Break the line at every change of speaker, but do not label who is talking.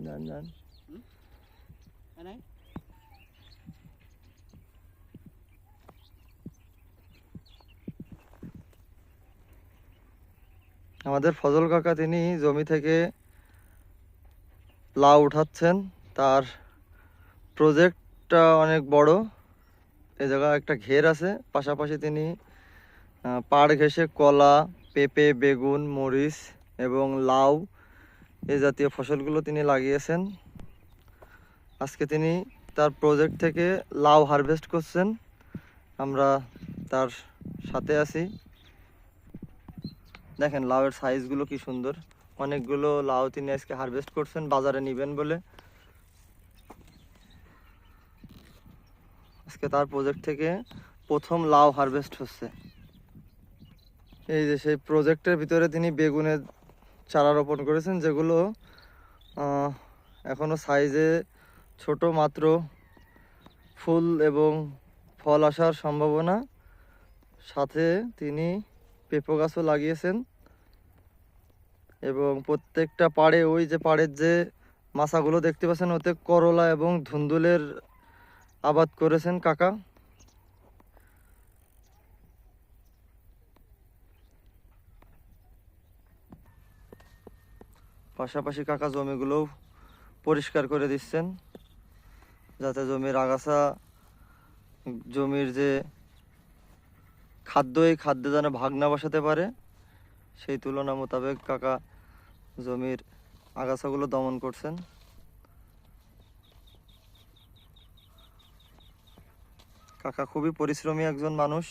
যান যান
নাই
আমাদের ফজল কাকা তিনি জমি থেকে লাউ উঠাচ্ছেন। তার প্রজেক্টটা অনেক বড়। এ জায়গায় একটা ঘের আছে। পাশাপাশি তিনি পাড় ঘেঁষে কলা পেঁপে বেগুন মরিচ এবং লাউ এই জাতীয় ফসলগুলো তিনি লাগিয়েছেন। আজকে তিনি তার প্রজেক্ট থেকে লাউ হারভেস্ট করছেন। আমরা তার সাথে আছি। দেখেন লাউয়ের সাইজগুলো কি সুন্দর। অনেকগুলো লাউ তিনি আজকে হারভেস্ট করছেন, বাজারে নেবেন বলে। আজকে তার প্রজেক্ট থেকে প্রথম লাউ হারভেস্ট হচ্ছে। এই যে সেই প্রজেক্টের ভিতরে তিনি বেগুনের চারা রোপণ করেছেন যেগুলো আহ, এখনও সাইজে ছোট মাত্র। ফুল এবং ফল আসার সম্ভাবনা। সাথে তিনি পেঁপো গাছও লাগিয়েছেন। এবং প্রত্যেকটা পাড়ে ওই যে পাড়ের যে মাছাগুলো দেখতে পাচ্ছেন ওতে করলা এবং ধুন্দুলের আবাদ করেছেন কাকা। পাশাপাশি কাকা জমিগুলোও পরিষ্কার করে দিচ্ছেন, যাতে জমির আগাছা, জমির যে খাদ্য, এই খাদ্যে যেন ভাগ না বসাতে পারে, সেই তুলনা মোতাবেক কাকা জমির আগাছাগুলো দমন করছেন। কাকা খুবই পরিশ্রমী একজন মানুষ।